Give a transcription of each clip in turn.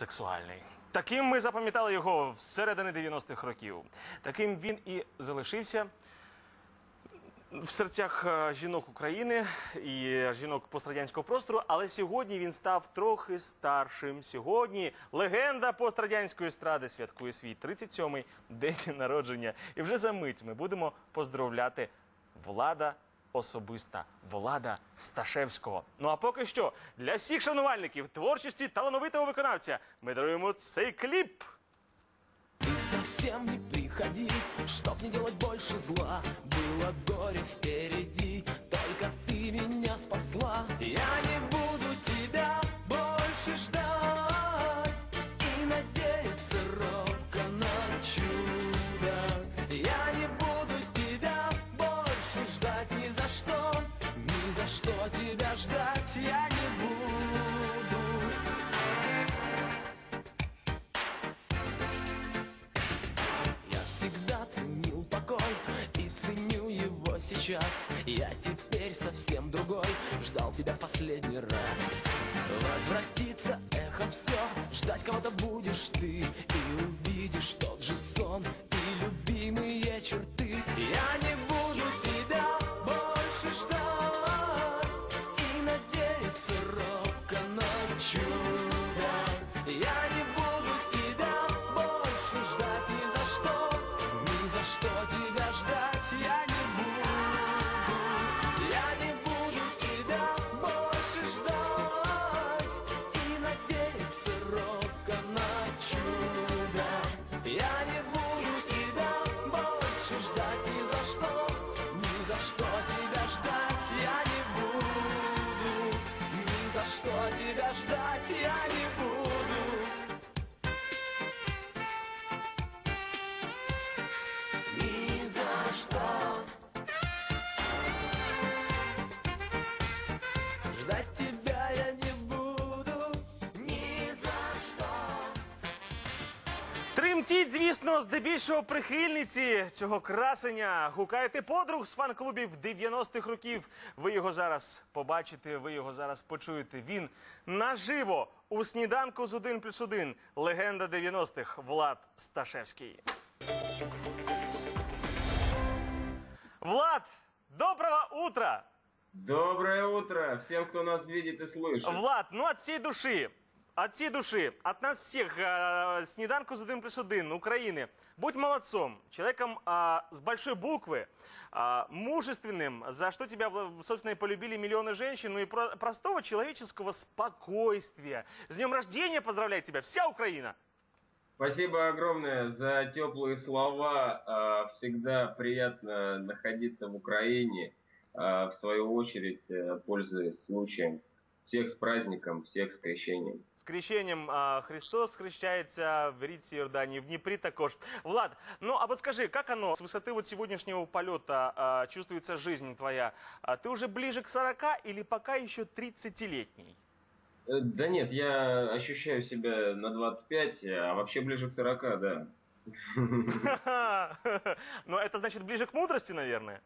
сексуальний. Таким ми запам'ятали його з середини 90-х років. Таким він і залишився в серцях е, жінок України і жінок пострадянського простору. Але сьогодні він став трохи старшим. Сьогодні легенда пострадянської естради святкує свій 37-й день народження. І вже за мить ми будемо поздравляти влада особиста влада Сташевського. Ну а поки що для всіх шанувальників творчості талановитого виконавця ми даруємо цей кліп. Ти совсем не приходи, чтоб не делать больше зла Было горе впереди, сейчас. Я теперь совсем другой, ждал тебя последний раз тебя ждать я Тремтіть, звісно, здебільшого прихильниці цього красення. Гукайте подруг з фан-клубів 90-х років. Ви його зараз побачите, ви його зараз почуєте. Він наживо у сніданку з 1 плюс 1. Легенда 90-х Влад Сташевський. Влад, доброго утра! Доброе утро всем, кто нас видит и слышит. Влад, ну от всей души, от всей души, от нас всех, э, Снеданку за 1 плюс 1 Украины, будь молодцом, человеком э, с большой буквы, э, мужественным, за что тебя, собственно, и полюбили миллионы женщин, ну и про- простого человеческого спокойствия. С днем рождения поздравляет тебя вся Украина. Спасибо огромное за теплые слова. А, Всегда приятно находиться в Украине. В свою очередь, э, пользуясь случаем, всех с праздником, всех с крещением. С крещением а, Христос хрещается в Рите Иордании, в Днепре також. Влад, ну а вот скажи, как оно с высоты вот сегодняшнего полета а, чувствуется жизнь твоя? А, ты уже ближе к 40 или пока еще 30-летний? Э, Да нет, я ощущаю себя на 25, а вообще ближе к 40, да. Но это значит ближе к мудрости, наверное.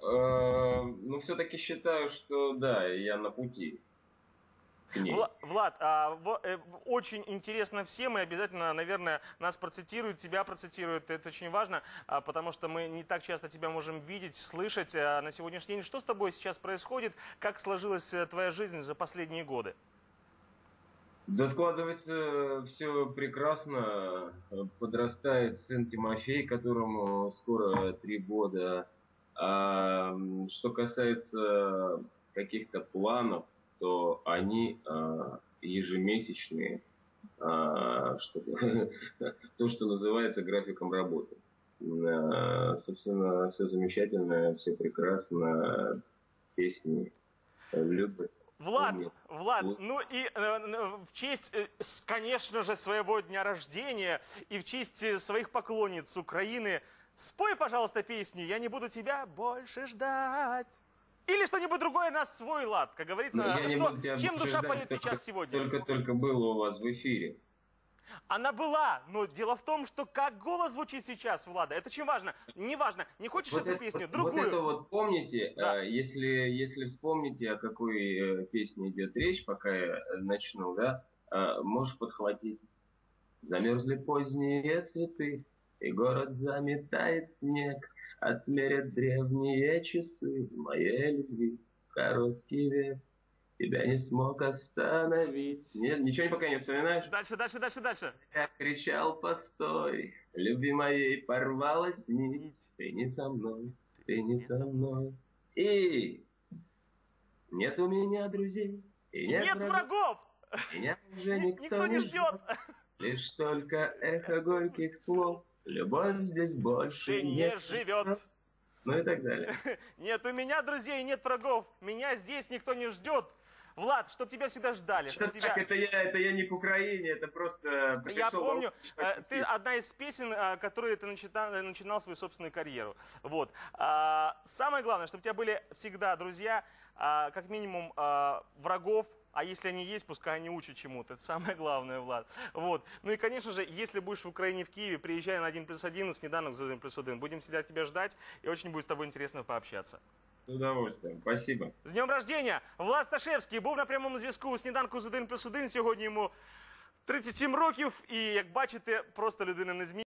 Э, Ну, все-таки считаю, что да, я на пути к ней. Вла- Влад, а, во- э, в- очень интересно всем, и обязательно, наверное, нас процитируют, тебя процитируют, это очень важно, а, потому что мы не так часто тебя можем видеть, слышать а, на сегодняшний день. Что с тобой сейчас происходит, как сложилась э, твоя жизнь за последние годы? Да складывается все прекрасно. Подрастает сын Тимофей, которому скоро три года. А что касается каких-то планов, то они а, ежемесячные, а, что- то, что называется графиком работы. А, Собственно, все замечательно, все прекрасно, песни любят. Влад, Нет. Влад, ну и э, э, в честь, э, конечно же, своего дня рождения и в честь э, своих поклонниц Украины, спой, пожалуйста, песню «Я не буду тебя больше ждать». Или что-нибудь другое на свой лад, как говорится. Ну, что- чем душа поет только- сейчас сегодня? Только-только было у вас в эфире. Она была, но дело в том, что как голос звучит сейчас, Влада, это очень важно. Не важно, не хочешь Вот эту это- песню, вот другую. это вот помните, Да. э, если, если вспомните, о какой э, песне идет речь, пока я э, начну, да, э, можешь подхватить. Замерзли поздние цветы, и город заметает снег. Отмерят древние часы моей любви. Короткий век тебя не смог остановить. Нет, ничего пока не вспоминаешь? Дальше, дальше, дальше, дальше. Я кричал, постой, любви моей порвалась нить. Ты не со мной, ты не со мной. И нет у меня друзей, и нет, Нет врагов! Меня уже Ни- никто, Никто не ждет. Лишь только эхо горьких слов. Любовь здесь больше не нет. живет. Ну и так далее. Нет, у меня друзей, нет врагов. Меня здесь никто не ждет. Влад, чтоб тебя всегда ждали, Что чтоб так, тебя... это я, это я не к Украине, это просто... Я помню, э, ты одна из песен, э, которые ты начинал, начинал свою собственную карьеру. Вот. А, Самое главное, чтобы у тебя были всегда друзья, а, как минимум а, врагов, а если они есть, пускай они учат чему-то. Это самое главное, Влад. Вот. Ну и, конечно же, если будешь в Украине, в Киеве, приезжай на 1 плюс 1, снеданок за 1 плюс 1. Будем всегда тебя ждать, и очень будет с тобой интересно пообщаться. С удовольствием, спасибо. З днем рождения! Влад Сташевський був на прямому зв'язку у сніданку з 1 плюс 1. Сьогодні йому 37 років, і як бачите, просто людина не змінює.